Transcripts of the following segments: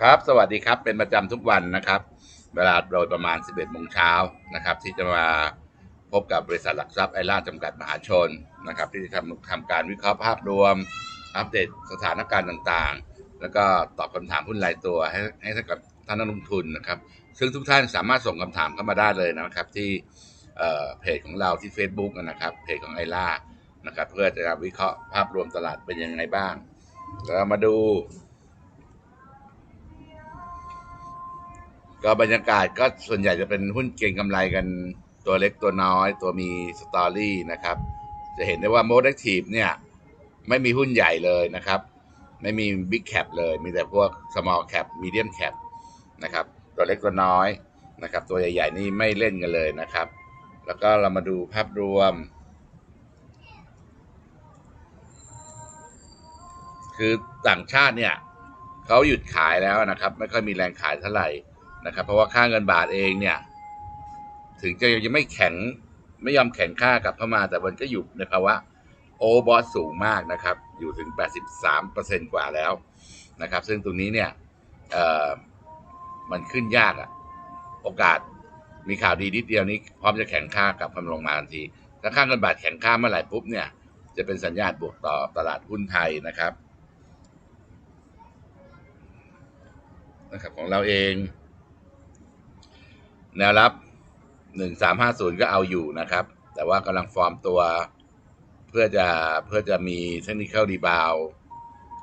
ครับ สวัสดีครับ เป็นประจำทุกวันนะครับ เวลาโดยประมาณ 11โมงเช้านะครับ ที่จะมาพบกับบริษัทหลักทรัพย์ไอร่าจำกัดมหาชนนะครับ ที่จะทำทำการวิเคราะห์ภาพรวม อัปเดตสถานการณ์ต่างๆ แล้วก็ตอบคำถามหุ้นรายตัวให้ให้กับท่านนักลงทุนนะครับ ซึ่งทุกท่านสามารถส่งคำถามเข้ามาได้เลยนะครับ ที่เอ่อเพจของเราที่ Facebook นะครับ เพจของไอร่านะครับ เพื่อจะวิเคราะห์ภาพรวมตลาดเป็นยังไงบ้างเรามาดู ก็บรรยากาศก็ส่วนใหญ่จะเป็นหุ้นเก่งกำไรกันตัวเล็กตัวน้อย ตัวมีสตอรี่นะครับ จะเห็นได้ว่าโมด a c ทีฟเนี่ย ไม่มีหุ้นใหญ่เลยนะครับ ไม่มีบิ๊กแคปเลย มีแต่พวก small cap medium cap นะครับ ตัวเล็กตัวน้อยนะครับ ตัวใหญ่ๆนี่ไม่เล่นกันเลยนะครับ แล้วก็เรามาดูภาพรวม คือต่างชาติเนี่ยเขาหยุดขายแล้วนะครับ ไม่ค่อยมีแรงขายเท่าไหร่ นะครับ เพราะว่าค่าเงินบาทเองเนี่ย ถึงจะยังไม่แข็งไม่ยอมแข็งค่ากลับเข้ามาแต่มันก็อยู่ในภาวะโอบอสสูงมากนะครับ อยู่ถึง 83%กว่าแล้วนะครับ ซึ่งตรงนี้เนี่ยมันขึ้นยากอะโอกาสมีข่าวดีนิดเดียวนี้ พร้อมจะแข็งค่ากลับลงมาทันที ถ้าค่าเงินบาทแข็งค่าเมื่อไหร่ปุ๊บเนี่ย จะเป็นสัญญาณบวกต่อตลาดหุ้นไทยนะครับนะครับ ของเราเอง แนวรับหนึ่งสามห้าศูนย์ก็เอาอยู่นะครับ แต่ว่ากำลังฟอร์มตัวเพื่อจะเพื่อจะมีเทคนิค r e รีบาว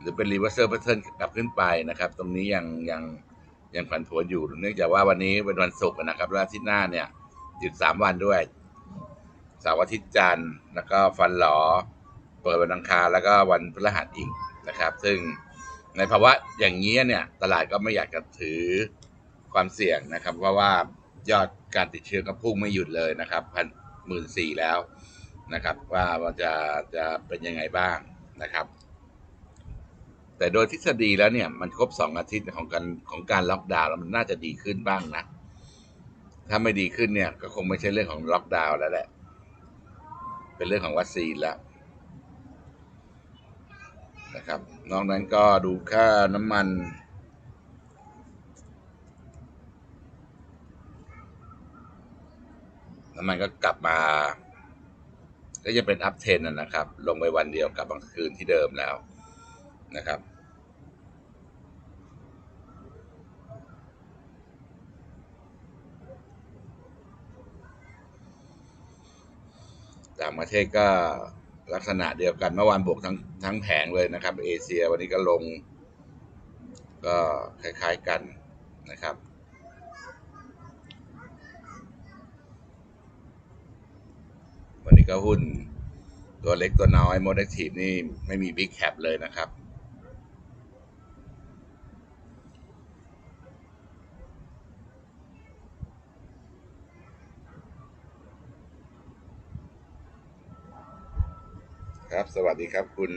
หรือเป็น reversal pattern กลับขึ้นไปนะครับ ตรงนี้ยังยังยังผันผวนอยู่ เนื่องจากว่าวันนี้เป็นวันศุกร์นะครับแล้วอาทิตย์หน้าเนี่ยหยุดสามวันด้วยเสาร์อาทิตย์จันทร์แล้วก็ฟันหลอเปิดวันอังคารแล้วก็วันพฤหัสอีกนะครับ ซึ่งในภาวะอย่างนี้เนี่ย ตลาดก็ไม่อยากจะถือความเสี่ยงนะครับ เพราะว่า ยอดการติดเชื้อก็พุ่งไม่หยุดเลยนะครับพันหมื่นสี่แล้วนะครับ ว่ามันจะจะเป็นยังไงบ้างนะครับ แต่โดยทฤษฎีแล้วเนี่ยมันครบสองอาทิตย์ของการของการล็อกดาวน์แล้วมันน่าจะดีขึ้นบ้างนะ ถ้าไม่ดีขึ้นเนี่ย ก็คงไม่ใช่เรื่องของล็อกดาวน์แล้วแหละ เป็นเรื่องของวัคซีนแล้วนะครับ นอกนั้นก็ดูค่าน้ำมัน น้ำมันก็กลับมา ก็ยังเป็นอัพเทนนะครับ ลงไปวันเดียวกับบางคืนที่เดิมแล้วนะครับต่างประเทศก็ลักษณะเดียวกันเมื่อวานบวกทั้งทั้งแผงเลยนะครับ เอเชียวันนี้ก็ลง ก็คล้ายๆกันนะครับ วันนี้ ก็หุ้น ตัวเล็กตัวน้อยโมเดลทีฟนี่ไม่มีบิ๊กแคปเลยนะครับครับ สวัสดีครับคุณ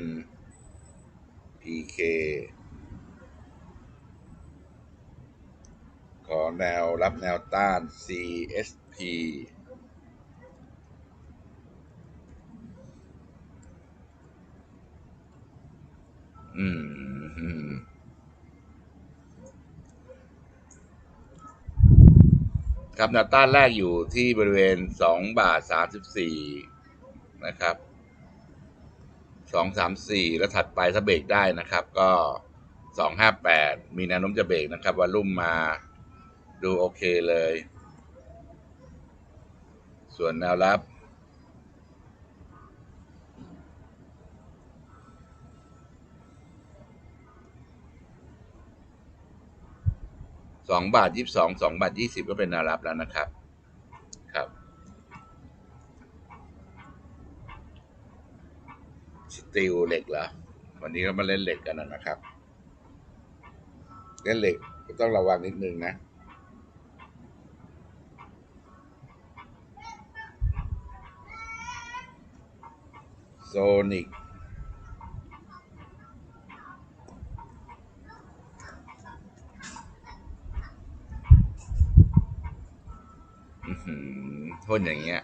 PK ขอแนวรับแนวต้าน CSP อืมอืมครับแนวต้านแรกอยู่ที่บริเวณสองบาทสามสิบสี่นะครับสองสามสี่แล้วถัดไปถ้าเบรกได้นะครับ ก็สองห้าแปดมีแนวโน้มจะเบรกนะครับวอลลุ่มมาดูโอเคเลย ส่วนแนวรับ สองบาทยี่สิบสองสองบาทยี่สิบก็เป็นแนวรับแล้วนะครับ ครับ สตีลเหล็กเหรอ วันนี้ก็มาเล่นเหล็กกันนะครับ เล่นเหล็กต้องระวังนิดนึงนะโซนิก พ่นอย่างเงี้ย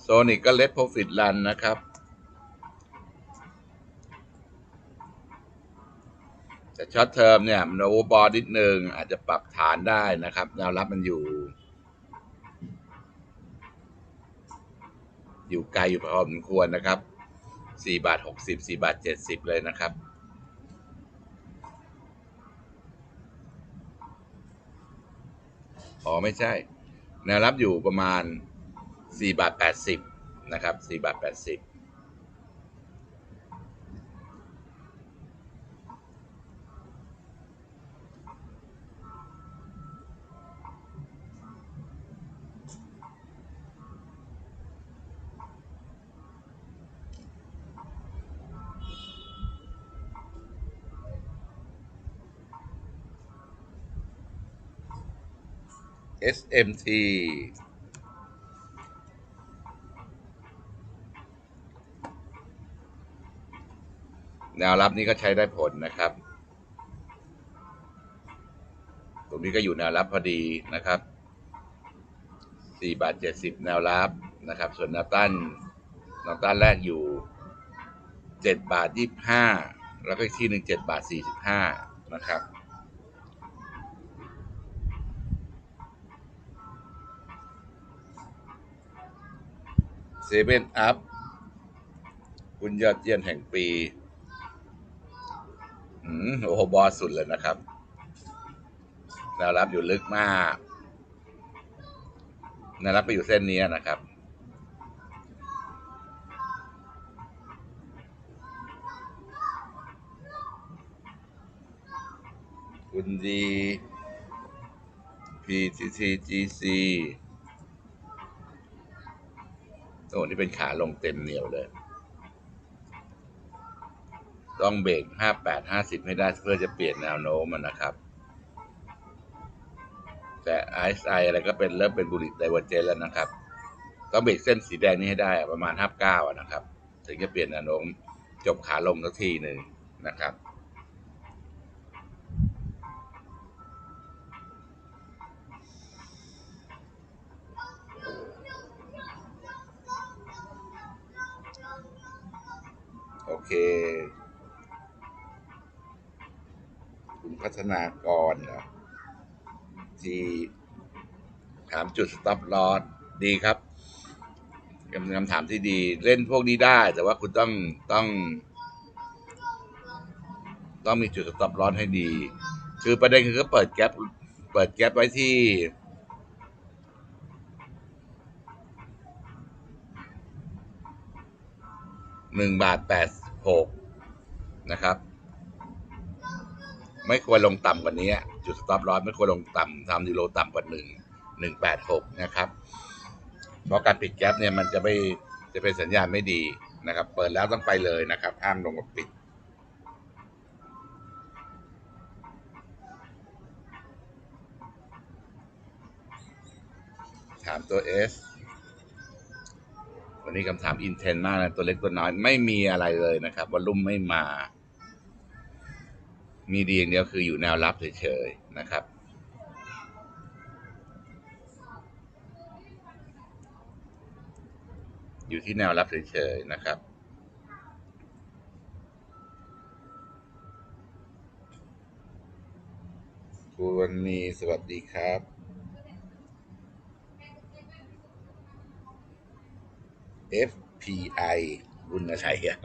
โซนิกก็เลทโปรฟิตรันนะครับ แต่ช็อตเทอมเนี่ยมันโอเวอร์บอลนิดนึง อาจจะปรับฐานได้นะครับ แนวรับมันอยู่ อยู่ไกลอยู่พอสมควรนะครับ4บาท60 4บาท70 เลยนะครับ อ๋อไม่ใช่แนวรับอยู่ประมาณ4บาท80นะครับ4บาท80 SMT แนวรับนี้ก็ใช้ได้ผลนะครับ ตรงนี้ก็อยู่แนวรับพอดีนะครับ4บาท70 แนวรับนะครับ ส่วนแนวต้านแนวต้านแรกอยู่ 7 บาท 25 แล้วก็อีกที่หนึ่ง7บาท 45 นะครับ เซเว่นอัพคุณยอดเยี่ยมแห่งปีอืมโอ้โหบอสสุดเลยนะครับแนวรับอยู่ลึกมากแนวรับไปอยู่เส้นนี้นะครับ คุณดี PTTGC โอ้นี่เป็นขาลงเต็มเหนียวเลย ต้องเบรกห้าแปดห้าสิบให้ได้เพื่อจะเปลี่ยนแนวโน้มอะนะครับ แต่ไอซ์ไออะไรก็เป็นเริ่มเป็นบุหรี่ไดเวอร์เจนแล้วนะครับ ต้องเบรกเส้นสีแดงนี้ให้ได้ประมาณห้าเก้านะครับ ถึงจะเปลี่ยนแนวโน้มจบขาลงสักทีหนึ่งนะครับ เคคุณพัฒนากรเหรอที่ถามจุดสต็อปลอสดีครับเป็นคำถามที่ดี เล่นพวกนี้ได้ แต่ว่าคุณต้องต้อง ต้องมีจุดสต็อปลอสให้ดี คือประเด็นคือก็เปิดแก๊ปเปิดแก๊ปไว้ที่หนึ่งบาทแปด หกนะครับ ไม่ควรลงต่ำกว่านี้ จุดสต็อปลอสไม่ควรลงต่ำทำดีโลต่ำกว่าหนึ่งหนึ่งแปดหกนะครับ เพราะการปิดแก๊ปเนี่ยมันจะไม่จะเป็นสัญญาณไม่ดีนะครับ เปิดแล้วต้องไปเลยนะครับห้ามลงมาปิดถามตัว S วันนี้คำถามอินเทนมากนะตัวเล็กตัวน้อยไม่มีอะไรเลยนะครับวอลลุ่มไม่มา มีดีอย่างเดียวคืออยู่แนวรับเฉยๆนะครับอยู่ที่แนวรับเฉยๆนะครับ คุณมีสวัสดีครับ FPI รุ่นอะไรอะ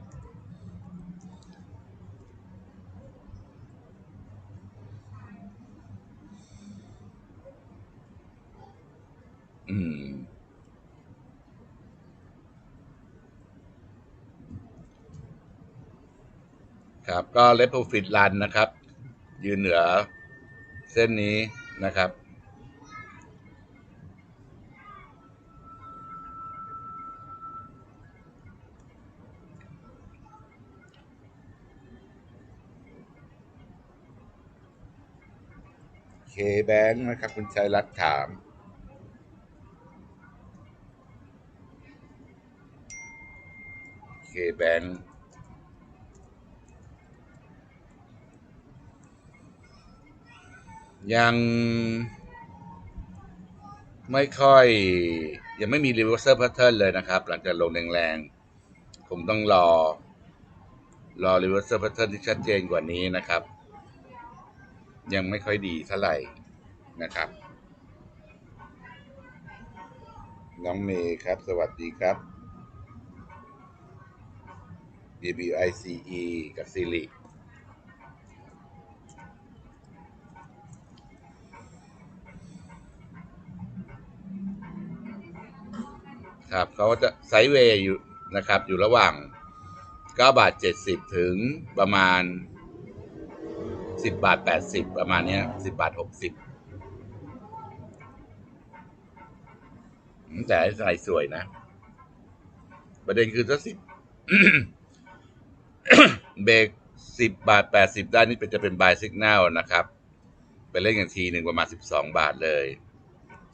อืม ครับ ก็เล p โ r ฟิตรันนะครับ ยืนเหนือเส้นนี้นะครับ เคแบงค์นะครับ คุณชัยรัตถาม เคแบงค์ยังไม่ค่อย ยังไม่มี reversal pattern เลยนะครับ หลังจากลงแรงๆ ผมต้องรอ รอ reversal pattern ที่ชัดเจนกว่านี้นะครับ ยังไม่ค่อยดีเท่าไหร่นะครับ น้องเมย์ครับ สวัสดีครับ BBICE กับซิลิครับเขาจะไซด์เวย์อยู่นะครับ อยู่ระหว่าง9บาท70 ถึงประมาณ 10บาท80ประมาณนี้ย10บาท60อืมแต่ใส่สวยนะ ประเด็นคือถ้าสิบเบรกสิบบาทแปดสิบได้นี่เป็นจะเป็นบายสิกแนลนะครับ ไปเล่นกันทีหนึ่งประมาณสิบสองบาทเลย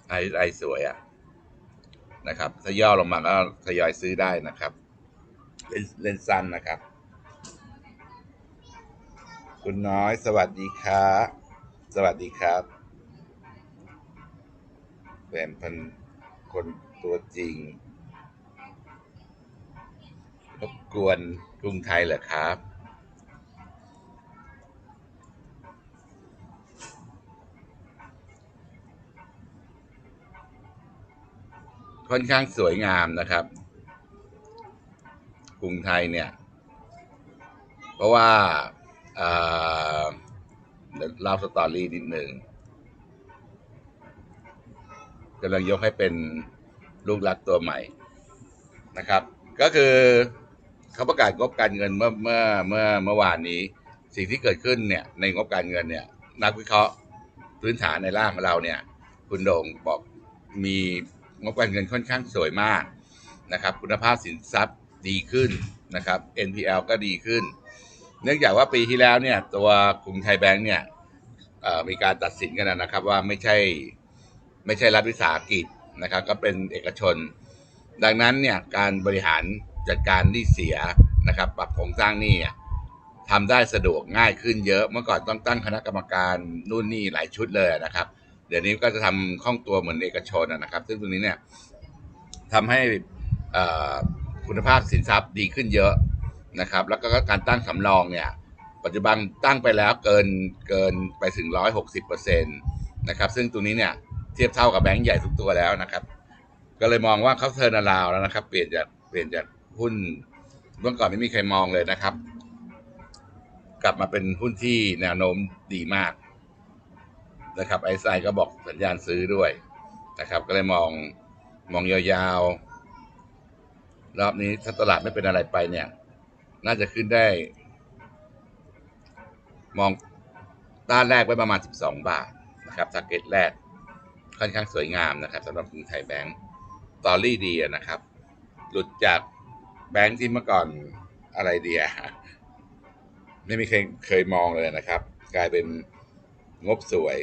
ไอไอสวยอะนะครับ ถ้าย่อลงมาก็ทยอยซื้อได้นะครับ เล่นเล่นสั้นนะครับ คุณน้อย สวัสดีครับสวัสดีครับแฟนพันคนตัวจริงรบกวนกรุงไทยเหรอครับค่อนข้างสวยงามนะครับ กรุงไทยเนี่ย เพราะว่า เล่าสตอรี่นิดหนึ่งกำลังยกให้เป็นลูกรักตัวใหม่นะครับ ก็คือเขาประกาศงบการเงินเมื่อเมื่อเมื่อเมื่อวานนี้ สิ่งที่เกิดขึ้นเนี่ย ในงบการเงินเนี่ย นักวิเคราะห์พื้นฐานในร่างของเราเนี่ย คุณโด่งบอกมีงบการเงินค่อนข้างสวยมากนะครับ คุณภาพสินทรัพย์ดีขึ้นนะครับ NPL ก็ดีขึ้น เนื่องจากว่าปีที่แล้วเนี่ย ตัวกรุงไทยแบงก์เนี่ยมีการตัดสินกันนะครับ ว่าไม่ใช่ไม่ใช่รัฐวิสาหกิจนะครับ ก็เป็นเอกชน ดังนั้นเนี่ยการบริหารจัดการหนี้เสียนะครับ ปรับโครงสร้างหนี้ทำได้สะดวกง่ายขึ้นเยอะเมื่อก่อนต้องตั้งคณะกรรมการนู่นนี่หลายชุดเลยนะครับ เดี๋ยวนี้ก็จะทำคล่องตัวเหมือนเอกชนนะครับ ซึ่งตรงนี้เนี่ยทำให้คุณภาพสินทรัพย์ดีขึ้นเยอะ นะครับ แล้วก็การตั้งสำรองเนี่ย ปัจจุบันตั้งไปแล้วเกินเกินไปถึงร้อยหกสิบเปอร์เซ็นต์นะครับ ซึ่งตรงนี้เนี่ยเทียบเท่ากับแบงก์ใหญ่ทุกตัวแล้วนะครับ ก็เลยมองว่าเขาเทิร์นาราวแล้วนะครับ เปลี่ยนจากเปลี่ยนจากหุ้นเมื่อก่อนไม่มีใครมองเลยนะครับ กลับมาเป็นหุ้นที่แนวโน้มดีมากนะครับไอซ์ไซก็บอกสัญญาณซื้อด้วยนะครับ ก็เลยมองมองยาวๆ รอบนี้ถ้าตลาดไม่เป็นอะไรไปเนี่ย น่าจะขึ้นได้ มองต้านแรกไว้ประมาณ 12 บาทนะครับทาร์เก็ตแรกค่อนข้างสวยงามนะครับสำหรับกรุงไทยแบงก์ตอรี่ดีนะครับ หลุดจากแบงก์ที่เมื่อก่อนอะไรเดียไม่มีใครเคยมองเลยนะครับ กลายเป็นงบสวย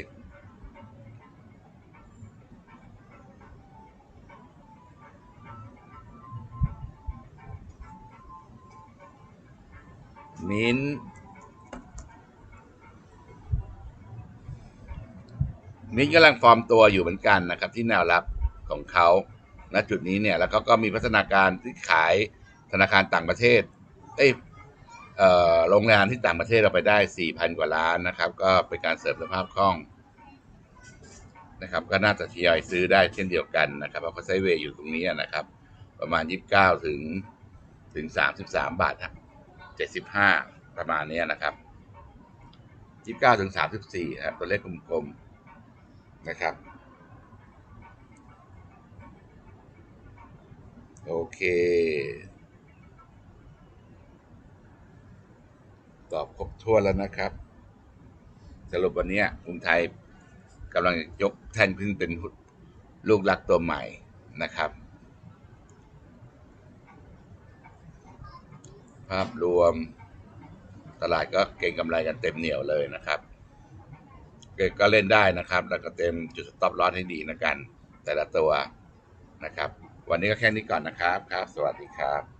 มิ้นมิ้นกำลังฟอร์มตัวอยู่เหมือนกันนะครับ ที่แนวรับของเขาณจุดนี้เนี่ย แล้วก็ก็มีพัฒนาการที่ขายธนาคารต่างประเทศ เอ้ยเออโรงงานที่ต่างประเทศเราไปได้ 4,000 กว่าล้านนะครับ ก็เป็นการเสริมสภาพคล่องนะครับ ก็น่าจะทยอยซื้อได้เช่นเดียวกันนะครับเพราะเขาไซด์เวย์อยู่ตรงนี้นะครับ ประมาณ 29 ถึงถึง 33 บาทครับ 75 ประมาณนี้นะครับ 29ถึง34นะครับตัวเลขกลมๆนะครับ โอเค ตอบครบถ้วนแล้วนะครับ สรุปวันนี้กรุงไทยกำลังยกแท่นขึ้นเป็นลูกรักตัวใหม่นะครับ ภาพรวมตลาดก็เก่งกำไรกันเต็มเหนียวเลยนะครับเก็เล่นได้นะครับ แล้วก็เต็มจุดสต็อปลอสให้ดีนะกัน แต่ละตัวนะครับ วันนี้ก็แค่นี้ก่อนนะครับครับ สวัสดีครับ